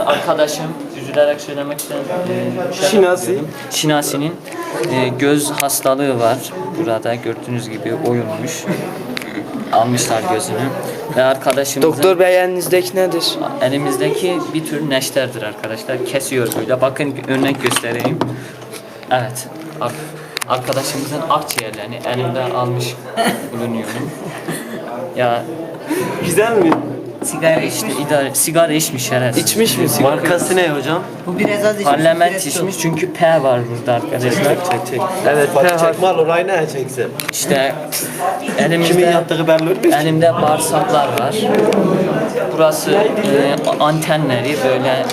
Arkadaşım üzülerek söylemek istedim. Ee, Şinasi. Şinasi'nin e, göz hastalığı var. Burada gördüğünüz gibi oyulmuş. Almışlar gözünü. Ve arkadaşımızın Doktor bey elinizdeki nedir? elimizdeki bir tür neşterdir arkadaşlar. Kesiyor böyle. Bakın örnek göstereyim. Evet. Ar- arkadaşımızın akciğerlerini elimde almış bulunuyorum. Ya Güzel mi? Sigara içti, idare, sigara içmiş şerefsiz. İçmiş mi sigara? Markası ne hocam? Bu biraz az içmiş. Parlament biraz içmiş çünkü P var burada arkadaşlar. Çek çek. Evet, Bak P harfi. çekme al orayı ne çeksem. İşte Kimin elimizde yaptığı belli olmuyor elimde bağırsaklar var. Burası e, antenleri böyle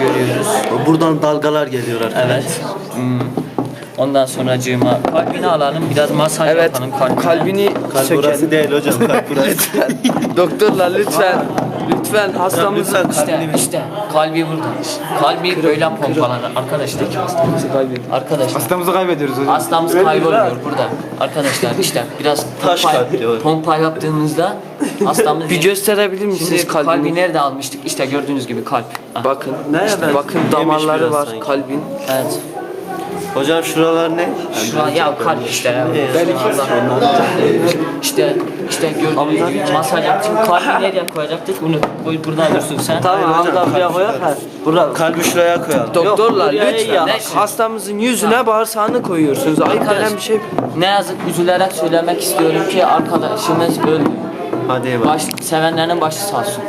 görüyoruz. Buradan dalgalar geliyor arkadaşlar. Evet. Hmm. Ondan sonra cığıma kalbini alalım biraz masaj Evet, yapalım kalbine. kalbini Kalp sökelim. burası değil hocam. Kalp burası. Doktorlar lütfen, lütfen hastamızı... lütfen. İşte, işte kalbi burada. Kalbi böyle pompalanır. Arkadaşlar Arkadaşlar. Hastamızı kaybediyoruz hocam. Hastamız kayboluyor burada. Arkadaşlar işte biraz Taş pompa, kalp diyor. pompa yaptığımızda hastamız Bir gösterebilir misiniz Şimdi kalbi kalbini? nerede almıştık? İşte gördüğünüz gibi kalp. Bakın, Ne işte bakın yemiş damarları biraz var sanki. kalbin. Evet. Hocam şuralar ne? Şu an ya kalp işte ya. İşte işte gördüğünüz gibi masaj yaptık. Kalbi nereye koyacaktık? Bunu koy buradan dursun sen. Tamam, hocam, buraya koyar. Burada. Kalbi şuraya koyalım. Doktorlar lütfen ya. hastamızın yüzüne bağırsağını koyuyorsunuz. Ayıp denen bir şey. Ne yazık üzülerek söylemek istiyorum ki arkadaşımız öldü. Hadi eyvallah. Baş, sevenlerinin başı sağ olsun.